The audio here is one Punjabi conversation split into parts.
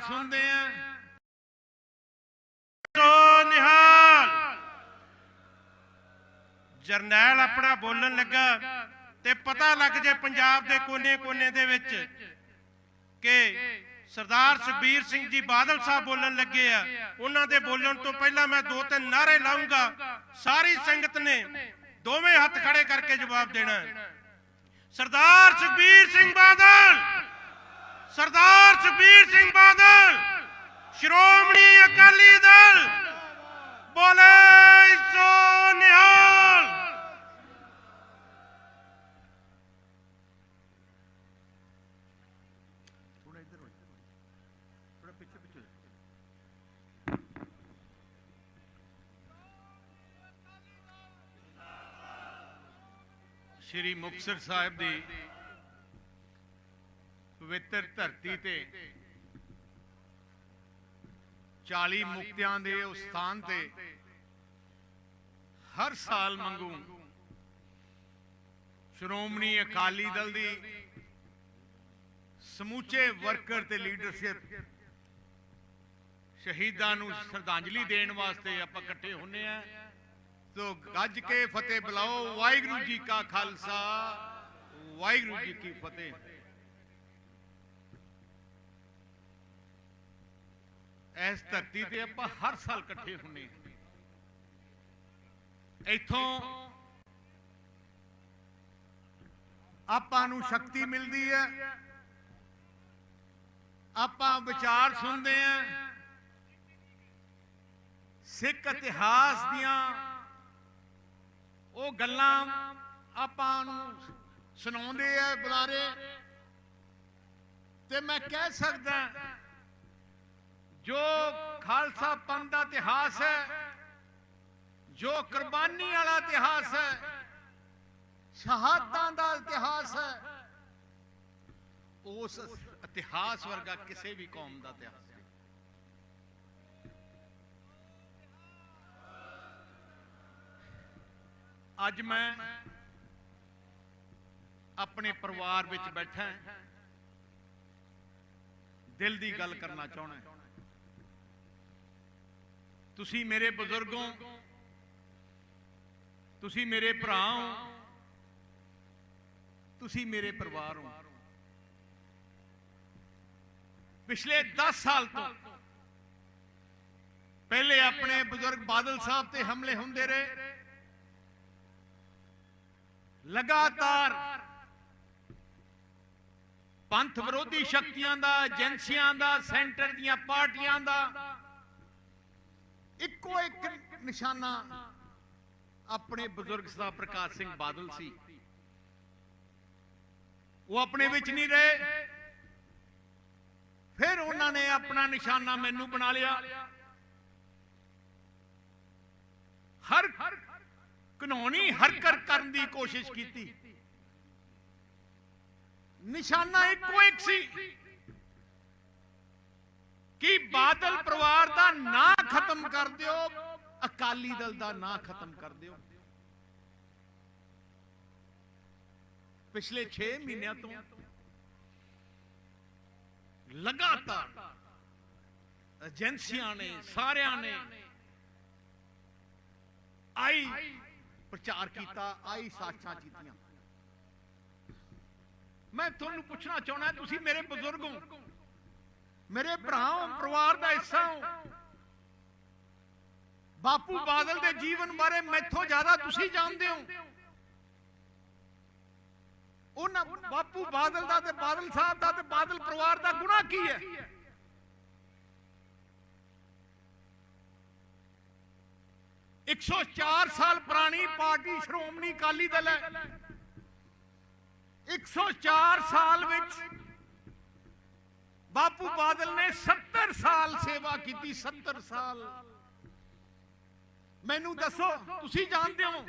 ਸੁਣਦੇ ਆ। ਸੋ ਨਿਹਾਲ। ਜਰਨੈਲ ਆਪਣਾ ਬੋਲਣ ਲੱਗਾ ਤੇ ਪਤਾ ਲੱਗ ਜੇ ਪੰਜਾਬ ਦੇ ਕੋਨੇ-ਕੋਨੇ ਦੇ ਵਿੱਚ ਕਿ ਸਰਦਾਰ ਸੁਖਬੀਰ ਸਿੰਘ ਜੀ ਬਾਦਲ ਸਾਹਿਬ ਬੋਲਣ ਲੱਗੇ ਆ। ਉਹਨਾਂ ਦੇ ਬੋਲਣ ਤੋਂ ਪਹਿਲਾਂ ਮੈਂ ਦੋ ਤਿੰਨ ਨਾਰੇ ਲਾਉਂਗਾ ਸਾਰੀ ਸੰਗਤ ਨੇ ਦੋਵੇਂ ਹੱਥ ਖੜੇ ਕਰਕੇ ਜਵਾਬ ਦੇਣਾ। ਸਰਦਾਰ ਸੁਖਬੀਰ ਸਿੰਘ ਬਾਦਲ! ਸਰਦਾਰ ਸੁਖਬੀਰ ਸਿੰਘ ਬਾਦਲ, ਸ਼੍ਰੋਮਣੀ ਅਕਾਲੀ ਦਲ, ਬੋਲੇ ਸੋ ਨਿਹਾਲ। ਥੋੜਾ ਇੱਧਰ ਹੋ ਥੋੜਾ ਪਿੱਛੇ ਪਿੱਛੇ ਸ਼੍ਰੀ ਮੁਕਤਸਰ ਸਾਹਿਬ ਦੀ ਪਵਿੱਤਰ ਧਰਤੀ ਤੇ। 40 ਮੁਕਤਿਆਂ ਦੇ ਉਸ ਸਥਾਨ ਤੇ। ਹਰ ਸਾਲ ਮੰਗੂ। ਸ਼੍ਰੋਮਣੀ ਅਕਾਲੀ ਦਲ ਦੀ ਸਮੂਚੇ ਵਰਕਰ ਤੇ ਲੀਡਰਸ਼ਿਪ। ਸ਼ਹੀਦਾਂ ਨੂੰ ਸ਼ਰਧਾਂਜਲੀ ਦੇਣ ਵਾਸਤੇ ਆਪਾਂ ਇਕੱਠੇ ਹੁੰਨੇ ਆ। ਤੋ ਗੱਜ ਕੇ ਫਤਿਹ ਬੁਲਾਓ। ਵਾਹਿਗੁਰੂ ਜੀ ਕਾ ਖਾਲਸਾ। ਵਾਹਿਗੁਰੂ ਜੀ ਕੀ ਫਤਿਹ। ਇਸ ਧਰਤੀ ਤੇ ਆਪਾਂ ਹਰ ਸਾਲ ਇਕੱਠੇ ਹੁੰਨੇ ਆ ਇੱਥੋਂ ਆਪਾਂ ਨੂੰ ਸ਼ਕਤੀ ਮਿਲਦੀ ਹੈ। ਆਪਾਂ ਵਿਚਾਰ ਸੁਣਦੇ ਆ ਸਿੱਖ ਇਤਿਹਾਸ ਦੀਆਂ ਉਹ ਗੱਲਾਂ ਆਪਾਂ ਨੂੰ ਸੁਣਾਉਂਦੇ ਆ ਬੁਲਾਰੇ। ਤੇ ਮੈਂ ਕਹਿ ਸਕਦਾ ਜੋ ਖਾਲਸਾ ਪੰਥ ਦਾ ਇਤਿਹਾਸ ਹੈ, ਜੋ ਕੁਰਬਾਨੀ ਵਾਲਾ ਇਤਿਹਾਸ ਹੈ, ਸ਼ਹਾਦਤਾਂ ਦਾ ਇਤਿਹਾਸ ਹੈ, ਉਸ ਇਤਿਹਾਸ ਵਰਗਾ ਕਿਸੇ ਵੀ ਕੌਮ ਦਾ ਇਤਿਹਾਸ ਅੱਜ ਮੈਂ ਆਪਣੇ ਪਰਿਵਾਰ ਵਿੱਚ ਬੈਠਾ ਦਿਲ ਦੀ ਗੱਲ ਕਰਨਾ ਚਾਹੁੰਦਾ ਤੁਸੀਂ ਮੇਰੇ ਬਜ਼ੁਰਗੋਂ, ਤੁਸੀਂ ਮੇਰੇ ਭਰਾ ਹੋ ਤੁਸੀਂ ਮੇਰੇ ਪਰਿਵਾਰ। ਹੋ ਪਿਛਲੇ 10 ਸਾਲ ਤੋਂ ਪਹਿਲੇ ਆਪਣੇ ਬਜ਼ੁਰਗ ਬਾਦਲ ਸਾਹਿਬ ਤੇ ਹਮਲੇ ਹੁੰਦੇ ਰਹੇ। ਲਗਾਤਾਰ ਪੰਥ ਵਿਰੋਧੀ ਸ਼ਕਤੀਆਂ ਦਾ, ਏਜੰਸੀਆਂ ਦਾ, ਸੈਂਟਰ ਦੀਆਂ ਪਾਰਟੀਆਂ ਦਾ ਇੱਕੋ ਇੱਕ ਨਿਸ਼ਾਨਾ ਆਪਣੇ ਬਜ਼ੁਰਗ ਸਰਦਾਰ ਪ੍ਰਕਾਸ਼ ਸਿੰਘ ਬਾਦਲ ਸੀ। ਉਹ ਆਪਣੇ ਵਿੱਚ ਨਹੀਂ ਰਹੇ। ਫਿਰ ਉਹਨਾਂ ਨੇ ਆਪਣਾ ਨਿਸ਼ਾਨਾ ਮੈਨੂੰ ਬਣਾ ਲਿਆ। ਹਰ ਕਾਨੂੰਨੀ ਹਰਕਤ ਕਰਨ ਦੀ ਕੋਸ਼ਿਸ਼ ਕੀਤੀ। ਨਿਸ਼ਾਨਾ ਇੱਕੋ ਇੱਕ ਸੀ। ਕਿ ਬਾਦਲ ਪਰਿਵਾਰ ਦਾ ਨਾਂ ਖਤਮ ਕਰ ਦਿਓ? ਅਕਾਲੀ ਦਲ ਦਾ ਨਾਂ ਖਤਮ ਕਰ ਦਿਓ। ਪਿਛਲੇ 6 ਮਹੀਨਿਆਂ ਤੋਂ ਲਗਾਤਾਰ ਏਜੰਸੀਆਂ ਨੇ, ਸਾਰਿਆਂ ਨੇ ਆਈ ਪ੍ਰਚਾਰ ਕੀਤਾ, ਆਈ ਸਾਖਾਂ ਕੀਤੀਆਂ। ਮੈਂ ਤੁਹਾਨੂੰ ਪੁੱਛਣਾ ਚਾਹੁੰਦਾ, ਤੁਸੀਂ ਮੇਰੇ ਬਜ਼ੁਰਗ ਹੋ। ਮੇਰੇ ਭਰਾ, ਪਰਿਵਾਰ ਦਾ ਹਿੱਸਾ ਹੋ। ਬਾਪੂ ਬਾਦਲ ਦੇ ਜੀਵਨ ਬਾਰੇ ਮੈਥੋਂ ਜ਼ਿਆਦਾ ਤੁਸੀਂ ਜਾਣਦੇ ਹੋ। ਉਹਨਾਂ ਬਾਪੂ ਬਾਦਲ ਦਾ ਤੇ ਬਾਦਲ ਸਾਹਿਬ ਦਾ ਤੇ ਬਾਦਲ ਪਰਿਵਾਰ ਦਾ ਗੁਨਾਹ ਕੀ ਹੈ? ਇੱਕ ਸੌ ਚਾਰ ਸਾਲ ਪੁਰਾਣੀ ਪਾਰਟੀ ਸ਼੍ਰੋਮਣੀ ਅਕਾਲੀ ਦਲ ਹੈ। 104 ਸਾਲ ਵਿੱਚ ਬਾਪੂ ਬਾਦਲ ਨੇ 70 ਸਾਲ ਸੇਵਾ ਕੀਤੀ 70 ਸਾਲ। ਮੈਨੂੰ ਦੱਸੋ, ਤੁਸੀਂ ਜਾਣਦੇ ਹੋ,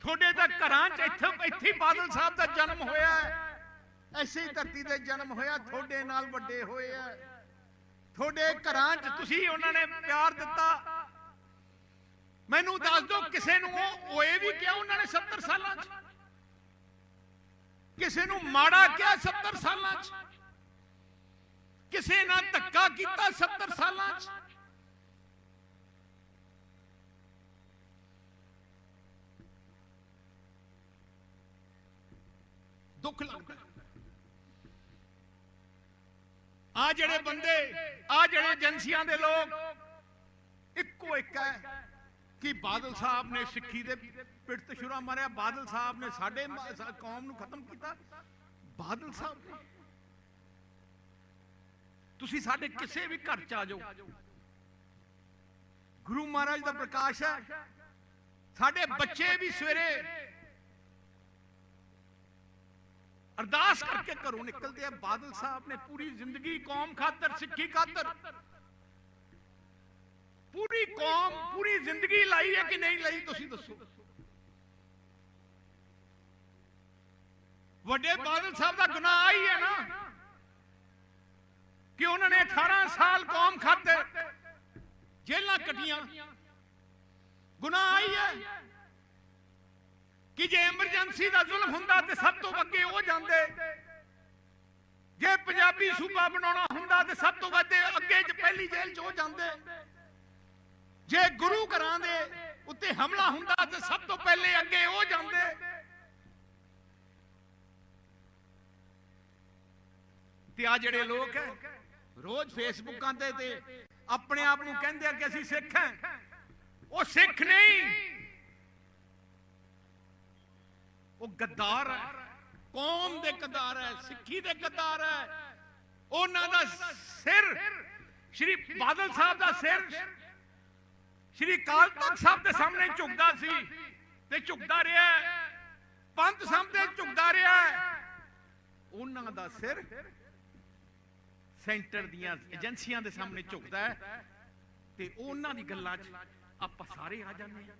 ਤੁਹਾਡੇ ਤਾਂ ਘਰਾਂ 'ਚ ਇੱਥੇ ਇੱਥੇ ਬਾਦਲ ਸਾਹਿਬ ਦਾ ਜਨਮ ਹੋਇਆ ਹੈ। ਐਸੀ ਧਰਤੀ ਤੇ ਜਨਮ ਹੋਇਆ, ਤੁਹਾਡੇ ਨਾਲ ਵੱਡੇ ਹੋਏ ਆ ਤੁਹਾਡੇ ਘਰਾਂ 'ਚ ਤੁਸੀਂ ਉਹਨਾਂ ਨੇ ਪਿਆਰ ਦਿੱਤਾ। ਮੈਨੂੰ ਦੱਸ ਦਿਓ, ਕਿਸੇ ਨੂੰ ਉਹ ਹੋਏ ਵੀ ਕਿਹਾ ਉਹਨਾਂ ਨੇ 70 ਸਾਲਾਂ 'ਚ? ਕਿਸੇ ਨੂੰ ਮਾੜਾ ਕਿਹਾ 70 ਸਾਲਾਂ 'ਚ? ਕਿਸੇ ਨਾਲ ਧੱਕਾ ਕੀਤਾ 70 ਸਾਲਾਂ 'ਚ। ਦੁੱਖ ਲੱਗਦਾ। ਆ ਜਿਹੜੇ ਬੰਦੇ, ਆ ਜਿਹੜੇ ਏਜੰਸੀਆਂ ਦੇ ਲੋਕ, ਇੱਕੋ ਇੱਕ ਹੈ ਕਿ ਬਾਦਲ ਸਾਹਿਬ ਨੇ ਸਿੱਖੀ ਦੇ ਪਿੱਠ ਤੇ ਛੁਰਾ ਮਾਰਿਆ। ਬਾਦਲ ਸਾਹਿਬ ਨੇ ਸਾਡੇ ਕੌਮ ਨੂੰ ਖਤਮ ਕੀਤਾ। ਬਾਦਲ ਸਾਹਿਬ ਨੇ ਤੁਸੀਂ ਸਾਡੇ ਕਿਸੇ ਵੀ ਘਰ ਚ ਆ ਜਾਓ। ਗੁਰੂ ਮਹਾਰਾਜ ਦਾ ਪ੍ਰਕਾਸ਼ ਹੈ। ਸਾਡੇ ਬੱਚੇ ਵੀ ਸਵੇਰੇ ਅਰਦਾਸ ਕਰਕੇ ਘਰੋਂ ਨਿਕਲਦੇ ਆ। ਬਾਦਲ ਸਾਹਿਬ ਨੇ ਪੂਰੀ ਜ਼ਿੰਦਗੀ ਕੌਮ ਖਾਤਰ, ਸਿੱਖੀ ਖਾਤਰ, ਪੂਰੀ ਕੌਮ, ਪੂਰੀ ਜ਼ਿੰਦਗੀ ਲਾਈ ਹੈ ਕਿ ਨਹੀਂ ਲਾਈ ਤੁਸੀਂ ਦੱਸੋ। ਵੱਡੇ ਬਾਦਲ ਸਾਹਿਬ ਦਾ ਗੁਨਾਹ ਹੀ ਹੈ ਨਾ। ਕਿ ਉਹਨਾਂ ਨੇ 18 ਸਾਲ ਕੌਮ ਖਾਤੇ ਜੇਲਾਂ ਕੱਟੀਆਂ। ਗੁਨਾਹ ਹੀ ਹੈ ਕਿ ਜੇ ਐਮਰਜੈਂਸੀ ਦਾ ਜ਼ੁਲਮ ਹੁੰਦਾ ਤੇ ਸਭ ਤੋਂ ਅੱਗੇ ਉਹ ਜਾਂਦੇ। ਜੇ ਪੰਜਾਬੀ ਸੂਬਾ ਬਣਾਉਣਾ ਹੁੰਦਾ ਤੇ ਸਭ ਤੋਂ ਵੱਧ ਅੱਗੇ ਚ ਪਹਿਲੀ ਜੇਲ੍ਹ ਚ ਉਹ ਜਾਂਦੇ। ਜੇ ਗੁਰੂ ਘਰਾਂ ਦੇ ਉੱਤੇ ਹਮਲਾ ਹੁੰਦਾ ਤੇ ਸਭ ਤੋਂ ਪਹਿਲੇ ਅੱਗੇ ਉਹ ਜਾਂਦੇ। ਤੇ ਆ ਜਿਹੜੇ ਲੋਕ ਹੈ ਰੋਜ਼ ਫੇਸਬੁੱਕਾਂ ਤੇ ਤੇ ਆਪਣੇ ਆਪ ਨੂੰ ਕਹਿੰਦੇ ਆ ਕਿ ਅਸੀਂ ਸਿੱਖ ਹਾਂ। ਉਹ ਸਿੱਖ ਨਹੀਂ। ਉਹ ਗੱਦਾਰ ਹੈ। ਕੌਮ ਦੇ ਗੱਦਾਰ ਹੈ, ਸਿੱਖੀ ਦੇ ਗੱਦਾਰ ਹੈ। ਉਹਨਾਂ ਦਾ ਸਿਰ ਸ਼੍ਰੀ ਬਾਦਲ ਸਾਹਿਬ ਦਾ ਸਿਰ ਸ਼੍ਰੀ ਕਾਲ ਤਖਤ ਸਾਹਿਬ ਦੇ ਸਾਹਮਣੇ ਝੁਕਦਾ ਸੀ ਤੇ ਝੁਕਦਾ ਰਿਹਾ ਪੰਥ ਸਾਹਮਣੇ ਝੁਕਦਾ ਰਿਹਾ ਉਹਨਾਂ ਦਾ ਸਿਰ ਸੈਂਟਰ ਦੀਆਂ ਏਜੰਸੀਆਂ ਦੇ ਸਾਹਮਣੇ ਝੁਕਦਾ ਹੈ ਤੇ ਉਹਨਾਂ ਦੀ ਗੱਲਾਂ 'ਚ ਆਪਾਂ ਸਾਰੇ ਆ ਜਾਂਦੇ ਹਾਂ।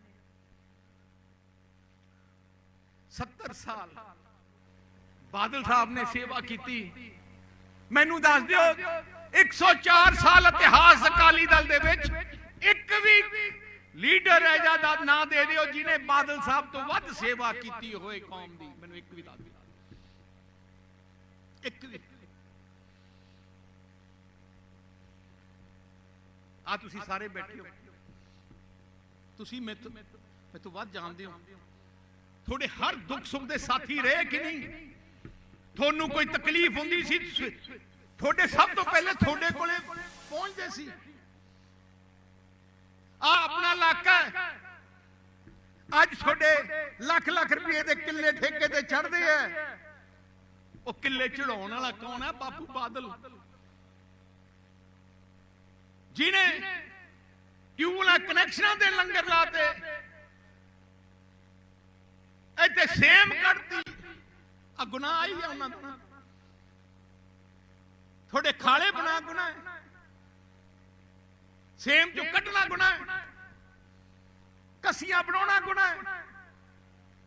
70 ਸਾਲ ਬਾਦਲ ਸਾਹਿਬ ਨੇ ਸੇਵਾ ਕੀਤੀ। ਮੈਨੂੰ ਦੱਸ ਦਿਓ 104 ਸਾਲ ਇਤਿਹਾਸ ਅਕਾਲੀ ਦਲ ਦੇ ਵਿੱਚ ਇੱਕ ਵੀ ਲੀਡਰ ਹੈ ਦਾ ਨਾਂ ਦੇ ਦਿਓ ਜਿਨੇ ਬਾਦਲ ਸਾਹਿਬ ਤੋਂ ਵੱਧ ਸੇਵਾ ਕੀਤੀ ਹੋਏ ਕੌਮ ਦੀ। ਮੈਨੂੰ ਇੱਕ ਵੀ ਦੱਸ ਦਿਓ। ਇੱਕ ਵੀ। ਆ ਤੁਸੀਂ ਸਾਰੇ ਬੈਠੇ ਹੋ। ਤੁਸੀਂ ਮੇਰੇ ਮੈਂ ਤੋਂ ਵੱਧ ਜਾਣਦੇ ਹੋ। ਤੁਹਾਡੇ ਹਰ ਦੁੱਖ ਸੁੱਖ ਦੇ ਸਾਥੀ ਰਹੇ ਕਿ ਨਹੀਂ? ਤੁਹਾਨੂੰ ਕੋਈ ਤਕਲੀਫ ਹੁੰਦੀ ਸੀ? ਤੁਹਾਡੇ ਸਭ ਤੋਂ ਪਹਿਲੇ ਤੁਹਾਡੇ ਕੋਲੇ ਪਹੁੰਚਦੇ ਸੀ। ਆ ਆਪਣਾ ਇਲਾਕਾ ਅੱਜ ਤੁਹਾਡੇ ਲੱਖ ਲੱਖ ਰੁਪਏ ਦੇ ਕਿੱਲੇ ਠੇਕੇ ਤੇ ਚੜਦੇ ਆ। ਉਹ ਕਿੱਲੇ ਚੜਾਉਣ ਵਾਲਾ ਕੌਣ ਹੈ? ਬਾਪੂ ਬਾਦਲ। ਜਿਨੇ ਟਿਊਬਲਾਂ ਕਨੈਕਸ਼ਨਾਂ ਦੇ ਲੰਗਰ ਲਾਤੇ, ਇੱਥੇ ਸੇਮ ਕੱਢਤੀ। ਆ ਗੁਨਾਹ ਆਈ ਆ ਉਹਨਾਂ ਦਾ ਤੁਹਾਡੇ ਖਾਲੇ ਬਣਾ ਗੁਨਾਹ ਸੇਮ ਚੋਂ ਕੱਢਣਾ ਗੁਨਾਹ ਹੈ। ਕਸੀਆਂ ਬਣਾਉਣਾ ਗੁਨਾਹ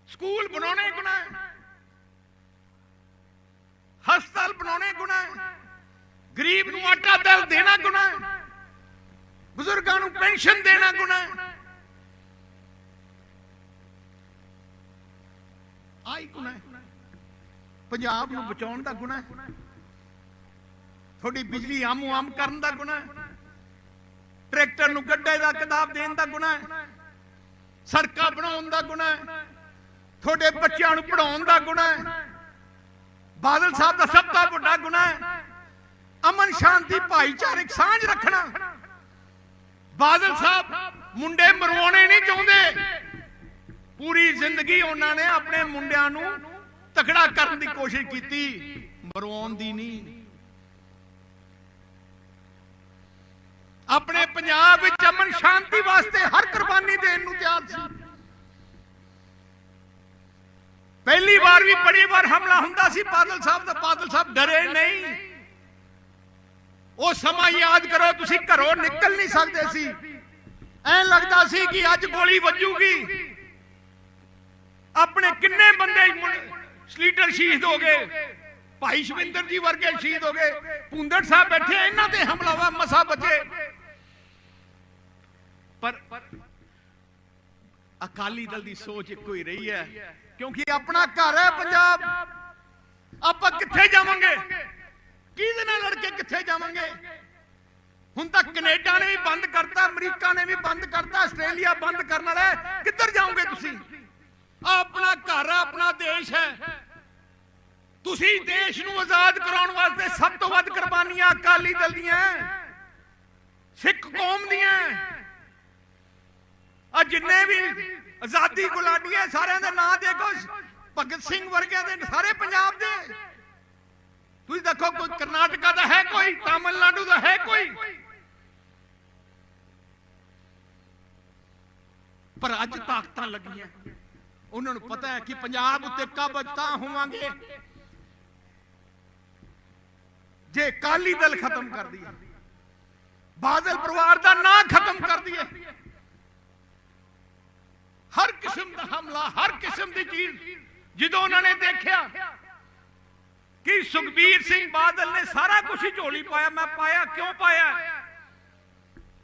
ਸਕੂਲ ਬਣਾਉਣੇ ਗੁਨਾਹ ਹਸਪਤਾਲ ਬਣਾਉਣੇ ਗੁਨਾਹ ਗਰੀਬ ਨੂੰ ਆਟਾ ਦਾਲ ਦੇਣਾ ਗੁਨਾਹ ਬਜ਼ੁਰਗਾਂ ਨੂੰ ਪੈਨਸ਼ਨ ਦੇਣਾ ਗੁਨਾਹ ਹੈ। ਆਈ ਗੁਨਾਹ ਪੰਜਾਬ ਨੂੰ ਬਚਾਉਣ ਦਾ ਗੁਨਾਹ ਹੈ। ਬਿਜਲੀ ਆਮੂ ਆਮ ਕਰਨ ਦਾ ਗੁਨਾਹ ਟਰੈਕਟਰ ਨੂੰ ਗੱਡੇ ਦਾ ਕਿਤਾਬ ਦੇਣ ਦਾ ਗੁਨਾਹ ਸੜਕਾਂ ਬਣਾਉਣ ਦਾ ਗੁਨਾਹ ਤੁਹਾਡੇ ਬੱਚਿਆਂ ਨੂੰ ਪੜਾਉਣ ਦਾ ਗੁਨਾਹ ਬਾਦਲ ਸਾਹਿਬ ਦਾ ਸਭ ਤੋਂ ਵੱਡਾ ਗੁਨਾਹ ਅਮਨ ਸ਼ਾਂਤੀ ਭਾਈਚਾਰਕ ਸਾਂਝ ਰੱਖਣਾ। ਬਾਦਲ ਸਾਹਿਬ, ਮੁੰਡੇ ਮਰਵਾਉਣੇ ਨਹੀਂ ਚਾਹੁੰਦੇ। ਪੂਰੀ ਜ਼ਿੰਦਗੀ ਉਹਨਾਂ ਨੇ ਆਪਣੇ ਮੁੰਡਿਆਂ ਨੂੰ ਤਕੜਾ ਕਰਨ ਦੀ ਕੋਸ਼ਿਸ਼ ਕੀਤੀ, ਮਰਵਾਉਣ ਦੀ ਨਹੀਂ। ਆਪਣੇ ਪੰਜਾਬ ਵਿੱਚ ਅਮਨ ਸ਼ਾਂਤੀ ਵਾਸਤੇ ਹਰ ਕੁਰਬਾਨੀ ਦੇਣ ਨੂੰ ਤਿਆਰ ਸੀ। ਪਹਿਲੀ ਵਾਰ ਵੀ ਬੜੀ ਵਾਰ ਹਮਲਾ ਹੁੰਦਾ ਸੀ, ਬਾਦਲ ਸਾਹਿਬ ਦਾ, ਬਾਦਲ ਸਾਹਿਬ ਡਰੇ ਨਹੀਂ। ਉਹ ਸਮਾਂ ਯਾਦ ਕਰੋ, ਤੁਸੀਂ ਘਰੋਂ ਨਿਕਲ ਨਹੀਂ ਸਕਦੇ ਸੀ। ਐਂ ਲੱਗਦਾ ਸੀ ਕਿ ਅੱਜ ਗੋਲੀ ਵੱਜੂਗੀ। ਆਪਣੇ ਕਿੰਨੇ ਬੰਦੇ ਲੀਡਰ ਸ਼ਹੀਦ ਹੋ ਗਏ। ਭਾਈ ਸ਼ਵਿੰਦਰ ਜੀ ਵਰਗੇ ਸ਼ਹੀਦ ਹੋ ਗਏ। ਪੁੰਦੜ ਸਾਹਿਬ ਬੈਠੇ, ਇਹਨਾਂ ਤੇ ਹਮਲਾਵਾ ਮਸਾ ਬਚੇ। ਪਰ ਅਕਾਲੀ ਦਲ ਦੀ ਸੋਚ ਇੱਕੋ ਹੀ ਰਹੀ ਹੈ, ਕਿਉਂਕਿ ਆਪਣਾ ਘਰ ਹੈ ਪੰਜਾਬ। ਆਪਾਂ ਕਿੱਥੇ ਜਾਵਾਂਗੇ? ਕਿਹਦੇ ਨਾਲ ਲੜ ਕੇ ਕਿੱਥੇ ਜਾਵਾਂਗੇ? ਹੁਣ ਤਾਂ ਕੈਨੇਡਾ ਨੇ ਵੀ ਬੰਦ ਕਰਤਾ, ਅਮਰੀਕਾ ਨੇ ਵੀ ਬੰਦ ਕਰਤਾ, ਆਸਟ੍ਰੇਲੀਆ ਬੰਦ ਕਰਨ ਵਾਲਾ ਕਿੱਧਰ ਜਾਓਗੇ ਤੁਸੀਂ? ਆਹ ਆਪਣਾ ਘਰ ਆ, ਆਪਣਾ ਦੇਸ਼ ਹੈ। ਤੁਸੀਂ ਦੇਸ਼ ਨੂੰ ਆਜ਼ਾਦ ਕਰਾਉਣ ਵਾਸਤੇ ਸਭ ਤੋਂ ਵੱਧ ਕੁਰਬਾਨੀਆਂ ਅਕਾਲੀ ਦਲ ਦੀਆਂ ਸਿੱਖ ਕੌਮ ਦੀਆਂ ਆ ਜਿੰਨੇ ਵੀ ਆਜ਼ਾਦੀ ਗੁਲਾਟੀਆਂ ਸਾਰਿਆਂ ਦੇ ਨਾਂ ਦੇਖੋ ਭਗਤ ਸਿੰਘ ਵਰਗਿਆਂ ਦੇ ਸਾਰੇ ਪੰਜਾਬ ਦੇ। ਤੁਸੀਂ ਦੇਖੋ, ਕੋਈ ਕਰਨਾਟਕਾ ਦਾ ਹੈ ਕੋਈ? ਤਾਮਿਲਨਾਡੂ ਦਾ ਹੈ ਕੋਈ? ਪਰ ਅੱਜ ਤਾਕਤਾਂ ਲੱਗੀਆਂ। ਉਹਨਾਂ ਨੂੰ ਪਤਾ ਹੈ ਕਿ ਪੰਜਾਬ ਉੱਤੇ ਕਾਬਜ ਤਾਂ ਹੋਵਾਂਗੇ। ਜੇ ਕਾਲੀ ਦਲ ਖਤਮ ਕਰ ਦਈਏ, ਬਾਦਲ ਪਰਿਵਾਰ ਦਾ ਨਾਂ ਖਤਮ ਕਰ ਦਈਏ, ਹਰ ਕਿਸਮ ਦਾ ਹਮਲਾ, ਹਰ ਕਿਸਮ ਦੀ ਚੀਜ਼, ਜਦੋਂ ਉਹਨਾਂ ਨੇ ਦੇਖਿਆ ਕਿ ਸੁਖਬੀਰ ਸਿੰਘ ਬਾਦਲ ਨੇ ਸਾਰਾ ਕੁਝ ਹੀ ਝੋਲੀ ਪਾਇਆ? ਮੈਂ ਪਾਇਆ, ਕਿਉਂ ਪਾਇਆ?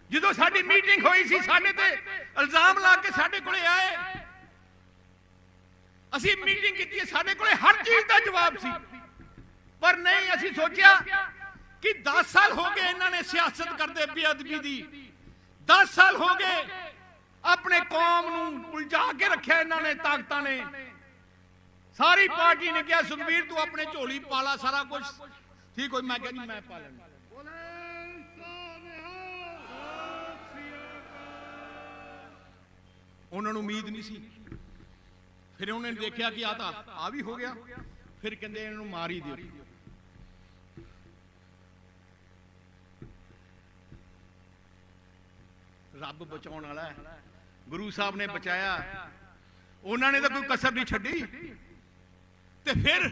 ਜਦੋਂ ਸਾਡੀ ਮੀਟਿੰਗ ਹੋਈ ਸੀ, ਸਾਡੇ ਤੇ ਇਲਜ਼ਾਮ ਲਾ ਕੇ ਸਾਡੇ ਕੋਲੇ ਆਏ। ਅਸੀਂ ਮੀਟਿੰਗ ਕੀਤੀ ਸਾਡੇ ਕੋਲੇ ਹਰ ਚੀਜ਼ ਦਾ ਜਵਾਬ ਸੀ। ਪਰ ਨਹੀਂ, ਅਸੀਂ ਸੋਚਿਆ ਕਿ 10 ਸਾਲ ਹੋ ਗਏ ਇਹਨਾਂ ਨੇ ਸਿਆਸਤ ਕਰਦੇ ਬੇਅਦਬੀ ਦੀ। 10 ਸਾਲ ਹੋ ਗਏ, ਆਪਣੇ ਕੌਮ ਨੂੰ ਉਲਝਾ ਕੇ ਰੱਖਿਆ ਇਹਨਾਂ ਨੇ, ਤਾਕਤਾਂ ਨੇ। ਸਾਰੀ ਪਾਰਟੀ ਨੇ ਕਿਹਾ, ਸੁਖਬੀਰ ਤੂੰ ਆਪਣੇ ਝੋਲੀ ਪਾਲਾ ਸਾਰਾ ਕੁਝ ਠੀਕ ਹੋਈ, ਮੈਂ ਕਿਹਾ ਜੀ, ਮੈਂ ਪਾ ਲੈਣਾ ਉਹਨਾਂ ਨੂੰ ਉਮੀਦ ਨਹੀਂ ਸੀ। ਫਿਰ ਉਹਨਾਂ ਨੇ ਦੇਖਿਆ ਕਿ ਆ ਤਾਂ ਆ ਵੀ ਹੋ ਗਿਆ। ਫਿਰ ਕਹਿੰਦੇ ਇਹਨਾਂ ਨੂੰ ਮਾਰ ਹੀ ਦਿਓ। ਰੱਬ ਬਚਾਉਣ ਵਾਲਾ ਹੈ। ਗੁਰੂ ਸਾਹਿਬ ਨੇ ਬਚਾਇਆ। ਉਹਨਾਂ ਨੇ ਤਾਂ ਕੋਈ ਕਸਰ ਨਹੀਂ ਛੱਡੀ। ਤੇ ਫਿਰ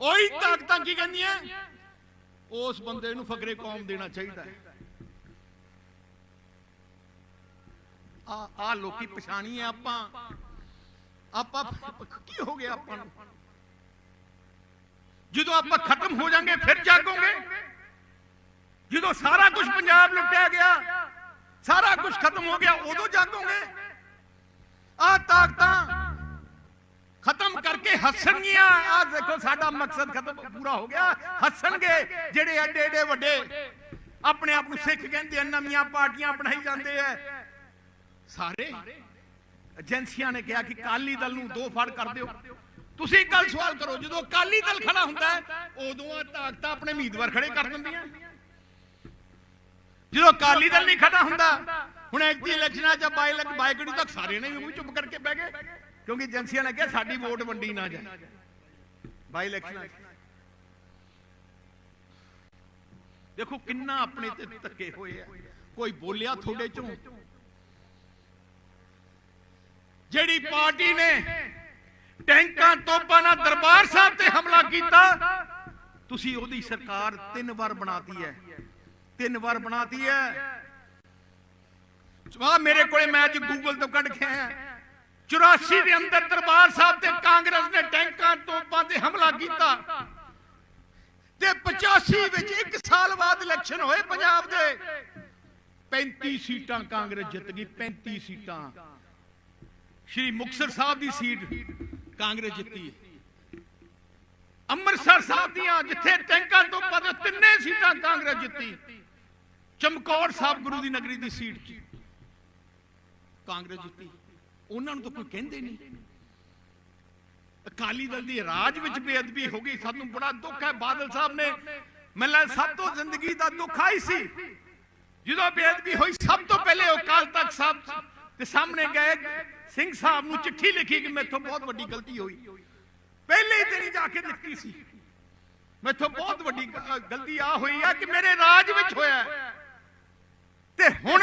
ਉਹੀ ਤਾਕਤਾਂ ਕੀ ਕਹਿੰਦੀਆਂ? ਉਸ ਬੰਦੇ ਨੂੰ ਫਕਰੇ ਕੌਮ ਦੇਣਾ ਚਾਹੀਦਾ ਹੈ। ਆ ਆ ਲੋਕੀ ਪਛਾਣੀ ਆਪਾਂ। ਆਪਾਂ ਕੀ ਹੋ ਗਿਆ ਆਪਾਂ ਨੂੰ? ਜਦੋਂ ਆਪਾਂ ਖਤਮ ਹੋ ਜਾਾਂਗੇ, ਫਿਰ ਜਾਗੋਗੇ। ਜਦੋਂ ਸਾਰਾ ਕੁਝ ਪੰਜਾਬ ਲੁੱਟਿਆ ਗਿਆ, ਸਾਰਾ ਕੁਝ ਖਤਮ ਹੋ ਗਿਆ, ਉਦੋਂ ਜਾਗੋਗੇ। ਆ ਤਾਕਤਾਂ ਖਤਮ ਕਰਕੇ ਹੱਸਣਗੀਆਂ। ਆ ਦੇਖੋ, ਸਾਡਾ ਮਕਸਦ ਖਤਮ ਪੂਰਾ ਹੋ ਗਿਆ। ਹੱਸਣਗੇ, ਜਿਹੜੇ ਐਡੇ ਐਡੇ ਵੱਡੇ ਆਪਣੇ ਆਪ ਨੂੰ ਸਿੱਖ ਕਹਿੰਦੇ ਆ, ਨਵੀਆਂ ਪਾਰਟੀਆਂ ਬਣਾਈ ਜਾਂਦੇ ਆ। ਸਾਰੇ ਏਜੰਸੀਆਂ ਨੇ ਕਿਹਾ ਕਿ ਕਾਲੀ ਦਲ ਨੂੰ ਦੋ ਫੜ ਕਰ ਦਿਓ। ਤੁਸੀਂ ਕੱਲ ਸਵਾਲ ਕਰੋ, ਜਦੋਂ ਕਾਲੀ ਦਲ ਖੜਾ ਹੁੰਦਾ ਹੈ, ਉਦੋਂ ਆ ਤਾਕਤਾਂ ਆਪਣੇ ਉਮੀਦਵਾਰ ਖੜੇ ਕਰ ਦਿੰਦੀਆਂ। ਜਦੋਂ ਕਾਲੀ ਦਲ ਨਹੀਂ ਖੜਾ ਹੁੰਦਾ, ਹੁਣ ਐਤਕੀ ਇਲੈਕਸ਼ਨਾਂ 'ਚ ਬਾਈ ਲੱਖ ਬਾਈਕੜੀ ਤੱਕ ਸਾਰੇ ਨੇ ਵੀ ਚੁੱਪ ਕਰਕੇ ਬਹਿ ਗਏ। ਕਿਉਂਕਿ ਏਜੰਸੀਆਂ ਨੇ ਕਿਹਾ ਸਾਡੀ ਵੋਟ ਵੰਡੀ ਨਾ ਜਾਏ। ਬਾਈ ਇਲੈਕਸ਼ਨਾਂ ਦੇਖੋ ਕਿੰਨਾ ਆਪਣੇ ਤੇ ਧੱਕੇ ਹੋਏ ਆ। ਕੋਈ ਬੋਲਿਆ ਤੁਹਾਡੇ ਚੋਂ? ਜਿਹੜੀ ਪਾਰਟੀ ਨੇ ਟੈਂਕਾਂ ਤੋਪਾਂ ਨਾਲ ਦਰਬਾਰ ਸਾਹਿਬ ਤੇ ਹਮਲਾ ਕੀਤਾ, ਤੁਸੀਂ ਉਹਦੀ ਸਰਕਾਰ ਤਿੰਨ ਵਾਰ ਬਣਾਤੀ ਹੈ। ਤਿੰਨ ਵਾਰ ਬਣਾਤੀ ਹੈ। ਆ ਮੇਰੇ ਕੋਲੇ ਮੈਂ ਅੱਜ ਗੂਗਲ ਤੋਂ ਕੱਢ ਕੇ ਆਇਆ। 84 ਦੇ ਅੰਦਰ ਦਰਬਾਰ ਸਾਹਿਬ ਤੇ ਕਾਂਗਰਸ ਨੇ ਟੈਂਕਾਂ ਤੋਪਾਂ ਤੇ ਹਮਲਾ ਕੀਤਾ। ਤੇ 85 ਵਿੱਚ ਇੱਕ ਸਾਲ ਬਾਅਦ ਇਲੈਕਸ਼ਨ ਹੋਏ ਪੰਜਾਬ ਦੇ। 35 ਸੀਟਾਂ ਕਾਂਗਰਸ ਜਿੱਤ ਗਈ 35 ਸੀਟਾਂ। ਸ਼੍ਰੀ ਮੁਕਤਸਰ ਸਾਹਿਬ ਦੀ ਸੀਟ ਕਾਂਗਰਸ ਜਿੱਤੀ। ਅੰਮ੍ਰਿਤਸਰ ਸਾਹਿਬ ਦੀਆਂ ਜਿੱਥੇ ਟੈਂਕਾਂ ਤੋਂ ਪਰ ਤਿੰਨੇ ਸੀਟਾਂ ਕਾਂਗਰਸ ਜਿੱਤੀ। ਚਮਕੌਰ ਸਾਹਿਬ ਗੁਰੂ ਦੀ ਨਗਰੀ ਦੀ ਸੀਟ ਕਾਂਗਰਸ ਜਿੱਤੀ। ਉਹਨਾਂ ਨੂੰ ਤਾਂ ਕੋਈ ਕਹਿੰਦੇ ਨਹੀਂ। ਅਕਾਲੀ ਦਲ ਦੀ ਰਾਜ ਵਿੱਚ ਬੇਅਦਬੀ ਹੋ ਗਈ, ਸਾਨੂੰ ਬੜਾ ਦੁੱਖ ਹੈ। ਬਾਦਲ ਸਾਹਿਬ ਨੇ ਮੈਨੂੰ ਸਭ ਤੋਂ ਜ਼ਿੰਦਗੀ ਦਾ ਦੁੱਖ ਆਈ ਸੀ। ਜਦੋਂ ਬੇਅਦਬੀ ਹੋਈ, ਸਭ ਤੋਂ ਪਹਿਲੇ ਉਹ ਅਕਾਲ ਤਖਤ ਸਾਹਿਬ ਦੇ ਸਾਹਮਣੇ ਗਏ। ਸਿੰਘ ਸਾਹਿਬ ਨੂੰ ਚਿੱਠੀ ਲਿਖੀ ਕਿ ਮੈਥੋਂ ਬਹੁਤ ਵੱਡੀ ਗਲਤੀ ਹੋਈ। ਪਹਿਲੇ ਹੀ ਦਿਨ ਜਾ ਕੇ ਦਿੱਤੀ ਸੀ। ਮੈਥੋਂ ਬਹੁਤ ਵੱਡੀ ਗਲਤੀ ਆ ਹੋਈ ਆ ਕਿ ਮੇਰੇ ਰਾਜ ਵਿੱਚ ਹੋਇਆ ਤੇ ਹੁਣ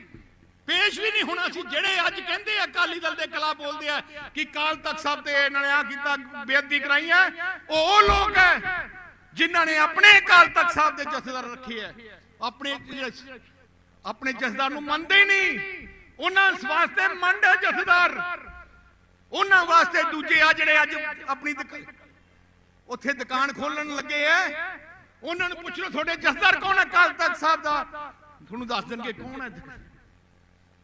ਪੇਸ਼ ਵੀ ਨਹੀਂ ਹੋਣਾ ਸੀ। ਜਿਹੜੇ ਅੱਜ ਕਹਿੰਦੇ ਆ, ਅਕਾਲੀ ਦਲ ਦੇ ਖਿਲਾਫ ਬੋਲਦੇ ਆ ਕਿ ਕਾਲ ਤਖਤ ਸਾਹਿਬ ਤੇ ਇਹਨਾਂ ਨੇ ਆ ਕੀਤਾ, ਬੇਅਦਬੀ ਕਰਾਈ ਹੈ, ਉਹ ਲੋਕ ਹੈ ਜਿਨ੍ਹਾਂ ਨੇ ਆਪਣੇ ਅਕਾਲ ਤਖਤ ਸਾਹਿਬ ਦੇ ਜਥੇਦਾਰ ਰੱਖੇ ਐ ਆਪਣੇ ਆਪਣੇ ਜਥੇਦਾਰ ਨੂੰ ਮੰਨਦੇ ਹੀ ਨਹੀਂ। ਉਹਨਾਂ ਵਾਸਤੇ ਮੰਡ ਜਥੇਦਾਰ। ਉਹਨਾਂ ਵਾਸਤੇ ਦੂਜੇ ਆ ਜਿਹੜੇ ਅੱਜ ਆਪਣੀ ਉੱਥੇ ਦੁਕਾਨ ਖੋਲਣ ਲੱਗੇ ਐ ਉਹਨਾਂ ਨੂੰ ਪੁੱਛ ਲਓ, ਤੁਹਾਡੇ ਜਥੇਦਾਰ ਕੌਣ ਹੈ? ਅਕਾਲ ਤਖਤ ਸਾਹਿਬ ਦਾ। ਤੁਹਾਨੂੰ ਦੱਸ ਦੇਣਗੇ ਕੌਣ ਹੈ?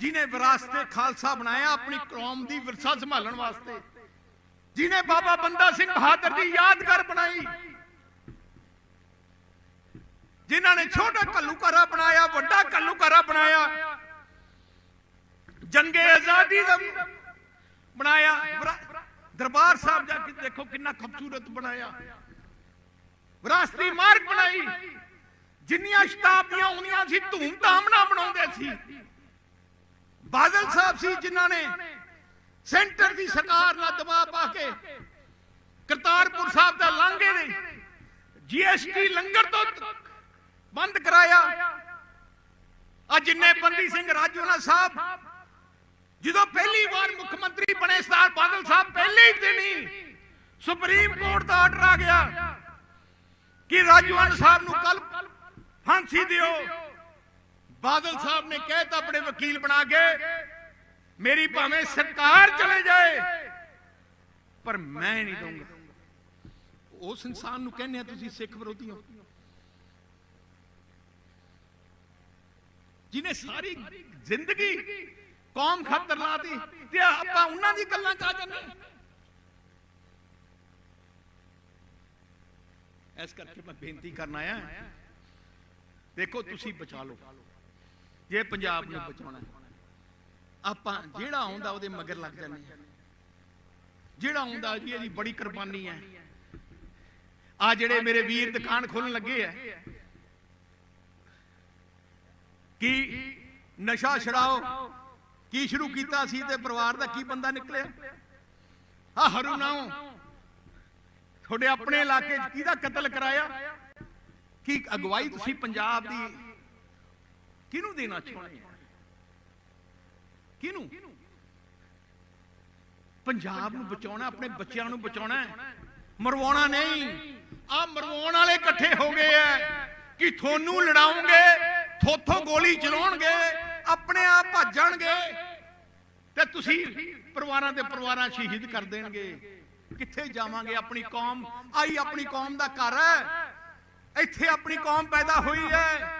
ਜਿਨੇ ਵਿਰਾਸਤੇ ਖਾਲਸਾ ਬਣਾਇਆ, ਆਪਣੀ ਕੌਮ ਦੀ ਵਿਰਸਾ ਸੰਭਾਲਣ ਵਾਸਤੇ। ਜਿਨੇ ਬਾਬਾ ਬੰਦਾ ਸਿੰਘ ਬਹਾਦਰ ਦੀ ਯਾਦਗਾਰ ਬਣਾਈ। ਜਿਨ੍ਹਾਂ ਨੇ ਛੋਟਾ ਘੱਲੂਘਾਰਾ ਬਣਾਇਆ, ਵੱਡਾ ਘੱਲੂਘਾਰਾ ਬਣਾਇਆ, ਜੰਗੇ ਆਜ਼ਾਦੀ ਦਾ ਬਣਾਇਆ। ਦਰਬਾਰ ਸਾਹਿਬ ਜਾ ਕੇ ਦੇਖੋ ਕਿੰਨਾ ਖੂਬਸੂਰਤ ਬਣਾਇਆ। ਵਿਰਾਸਤੀ ਮਾਰਗ ਬਣਾਈ। ਜਿੰਨੀਆਂ ਸ਼ਤਾਬਦੀਆਂ ਆਉਂਦੀਆਂ ਸੀ, ਧੂਮ-ਧਾਮ ਨਾਲ ਬਣਾਉਂਦੇ ਸੀ। ਬਾਦਲ ਸਾਹਿਬ ਸੀ ਜਿਨ੍ਹਾਂ ਨੇ ਸੈਂਟਰ ਦੀ ਸਰਕਾਰ ਨਾਲ ਦਬਾਅ ਪਾ ਕੇ ਕਰਤਾਰਪੁਰ ਸਾਹਿਬ ਦਾ ਲਾਂਘੇ ਦੇ ਜੀਐਸਟੀ ਲੰਗਰ ਤੋਂ ਬੰਦ ਕਰਾਇਆ। ਆ ਜਿੰਨੇ ਬੰਦੀ ਸਿੰਘ ਰਾਜੋਨਾ ਸਾਹਿਬ, ਜਦੋਂ ਪਹਿਲੀ ਵਾਰ ਮੁੱਖ ਮੰਤਰੀ ਬਣੇ ਸਰਦਾਰ ਬਾਦਲ ਸਾਹਿਬ, ਪਹਿਲੇ ਹੀ ਦਿਨ ਹੀ ਸੁਪਰੀਮ ਕੋਰਟ ਦਾ ਆਰਡਰ ਆ ਗਿਆ ਕਿ ਰਾਜਵਾਨ ਸਾਹਿਬ ਨੂੰ ਕੱਲ ਫਾਂਸੀ ਦਿਓ। ਬਾਦਲ ਸਾਹਿਬ ਨੇ ਕਹਿਤਾ ਆਪਣੇ ਵਕੀਲ ਬਣਾ ਕੇ, ਮੇਰੀ ਭਾਵੇਂ ਸਰਕਾਰ ਚਲੇ ਜਾਏ, ਪਰ ਮੈਂ ਨਹੀਂ ਦਊਂਗਾ। ਉਸ ਇਨਸਾਨ ਨੂੰ ਕਹਿੰਦੇ ਆ, ਤੁਸੀਂ ਸਿੱਖ ਵਿਰੋਧੀ ਹੋ। ਜਿਨੇ ਸਾਰੀ ਜ਼ਿੰਦਗੀ ਕੌਮ ਖਾਤਰ ਲਾਤੀ ਤੇ ਆਪਾਂ ਉਹਨਾਂ ਦੀ ਗੱਲਾਂ ਚ ਆ ਜਾਂਦੇ ਹਾਂ। ਇਸ ਕਰਕੇ ਮੈਂ ਬੇਨਤੀ ਕਰਨ ਆਇਆ ਦੇਖੋ, ਤੁਸੀਂ ਬਚਾ ਲਓ। ਜੇ ਪੰਜਾਬ ਨੂੰ ਬਚਾਉਣਾ। ਆਪਾਂ ਜਿਹੜਾ ਆਉਂਦਾ ਉਹਦੇ ਮਗਰ ਲੱਗ ਜਾਂਦੇ ਜਿਹੜਾ ਆਉਂਦਾ ਜੀ ਇਹਦੀ ਬੜੀ ਕੁਰਬਾਨੀ ਹੈ। ਆ ਜਿਹੜੇ ਮੇਰੇ ਵੀਰ ਦੁਕਾਨ ਖੋਲਣ ਲੱਗੇ ਆ। ਕੀ ਨਸ਼ਾ ਛਡਾਓ? ਕੀ ਸ਼ੁਰੂ ਕੀਤਾ ਸੀ ਤੇ ਪਰਿਵਾਰ ਦਾ ਕੀ ਬੰਦਾ ਨਿਕਲਿਆ? ਆ ਹਰੂ ਨਾਓ ਤੁਹਾਡੇ ਆਪਣੇ ਇਲਾਕੇ 'ਚ ਕਿਹਦਾ ਕਤਲ ਕਰਾਇਆ? ਕੀ ਅਗਵਾਈ ਤੁਸੀਂ ਪੰਜਾਬ ਦੀ ਕਿਹਨੂੰ ਦੇਣਾ ਚਾਹੁੰਦੇ ਆ? ਕਿਹਨੂੰ? ਪੰਜਾਬ ਨੂੰ ਬਚਾਉਣਾ, ਆਪਣੇ ਬੱਚਿਆਂ ਨੂੰ ਬਚਾਉਣਾ ਮਰਵਾਉਣਾ ਨਹੀਂ। ਆ ਮਰਵਾਉਣ ਵਾਲੇ ਇਕੱਠੇ ਹੋ ਗਏ ਐ ਕਿ ਤੁਹਾਨੂੰ ਲੜਾਉਂਗੇ? ਥੋਥੋਂ ਗੋਲੀ ਚਲਾਉਣਗੇ? ਆਪਣੇ ਆਪ ਭੱਜਣਗੇ ਤੇ ਤੁਸੀਂ ਪਰਿਵਾਰਾਂ ਦੇ ਪਰਿਵਾਰਾਂ ਸ਼ਹੀਦ ਕਰ ਦੇਣਗੇ। ਕਿੱਥੇ ਜਾਵਾਂਗੇ? ਆਪਣੀ ਕੌਮ, ਆਈ ਆਪਣੀ ਕੌਮ ਦਾ ਘਰ ਹੈ। ਇੱਥੇ ਆਪਣੀ ਕੌਮ ਪੈਦਾ ਹੋਈ ਹੈ।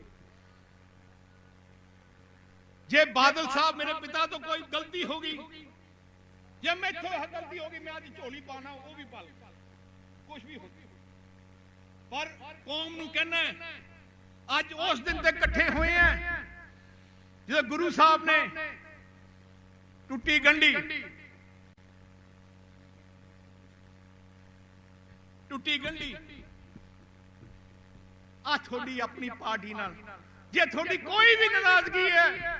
ਜੇ ਬਾਦਲ ਸਾਹਿਬ ਮੇਰੇ ਪਿਤਾ ਤੋਂ ਕੋਈ ਗਲਤੀ ਹੋ ਗਈ, ਜੇ ਮੈਥੋਂ ਗਲਤੀ ਹੋ ਗਈ, ਮੈਂ ਅੱਜ ਝੋਲੀ ਪਾਣਾ ਉਹ ਵੀ ਪਾ ਲੇ। ਕੁਝ ਵੀ ਹੋ ਪਰ ਕੌਮ ਨੂੰ ਕਹਿਣਾ ਅੱਜ ਉਸ ਦਿਨ ਤੇ ਇਕੱਠੇ ਹੋਏ ਆ, ਜਦੋਂ ਗੁਰੂ ਸਾਹਿਬ ਨੇ ਟੁੱਟੀ ਗੰਢੀ। ਟੁੱਟੀ ਗੰਢੀ। ਆ ਤੁਹਾਡੀ ਆਪਣੀ ਪਾਰਟੀ ਨਾਲ। ਜੇ ਤੁਹਾਡੀ ਕੋਈ ਵੀ ਨਾਰਾਜ਼ਗੀ ਹੈ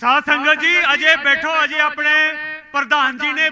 ਸਾਧ ਸੰਗਤ ਜੀ ਅਜੇ ਬੈਠੋ ਅਜੇ ਆਪਣੇ ਪ੍ਰਧਾਨ ਜੀ ਨੇ